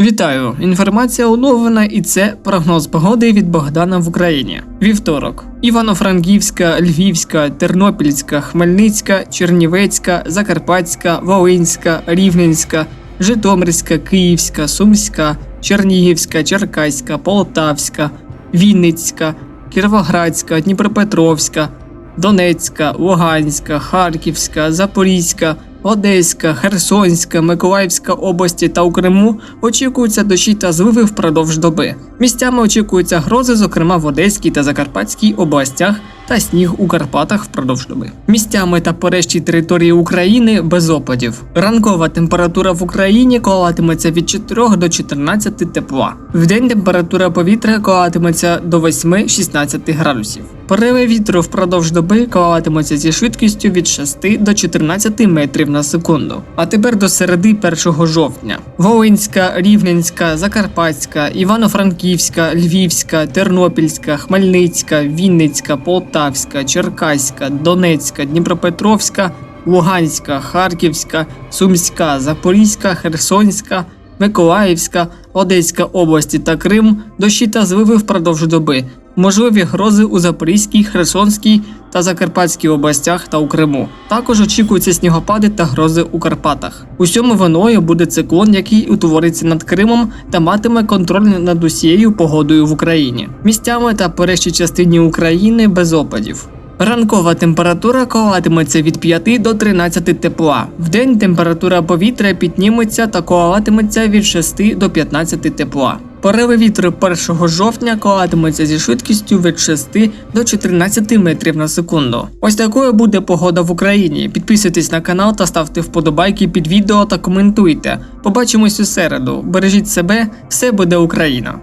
Вітаю! Інформація оновлена і це прогноз погоди від Богдана в Україні. Вівторок: Івано-Франківська, Львівська, Тернопільська, Хмельницька, Чернівецька, Закарпатська, Волинська, Рівненська, Житомирська, Київська, Сумська, Чернігівська, Черкаська, Полтавська, Вінницька, Кіровоградська, Дніпропетровська, Донецька, Луганська, Харківська, Запорізька, Одеська, Херсонська, Миколаївська області та у Криму очікуються дощі та зливи впродовж доби. Місцями очікуються грози, зокрема в Одеській та Закарпатській областях, та сніг у Карпатах впродовж доби. Місцями та по решті території України без опадів. Ранкова температура в Україні коливатиметься від 4 до 14 тепла. Вдень температура повітря коливатиметься до 8-16 градусів. Пориви вітру впродовж доби коливатимуться зі швидкістю від 6 до 14 метрів на секунду. А тепер до середи 1 жовтня. Волинська, Рівненська, Закарпатська, Івано-Франківська, Львівська, Тернопільська, Хмельницька, Вінницька, Полтавська, Черкаська, Донецька, Дніпропетровська, Луганська, Харківська, Сумська, Запорізька, Херсонська. Миколаївська, Одеська області та Крим дощі та зливи впродовж доби. Можливі грози у Запорізькій, Херсонській та Закарпатській областях та у Криму. Також очікуються снігопади та грози у Карпатах. Усьому виною буде циклон, який утвориться над Кримом та матиме контроль над усією погодою в Україні. Місцями та по частині України без опадів. Ранкова температура коливатиметься від 5 до 13 тепла. Вдень температура повітря підніметься та коливатиметься від 6 до 15 тепла. Пориви вітру 1 жовтня коливатимуться зі швидкістю від 6 до 14 метрів на секунду. Ось такою буде погода в Україні. Підписуйтесь на канал та ставте вподобайки під відео та коментуйте. Побачимось у середу. Бережіть себе, все буде Україна!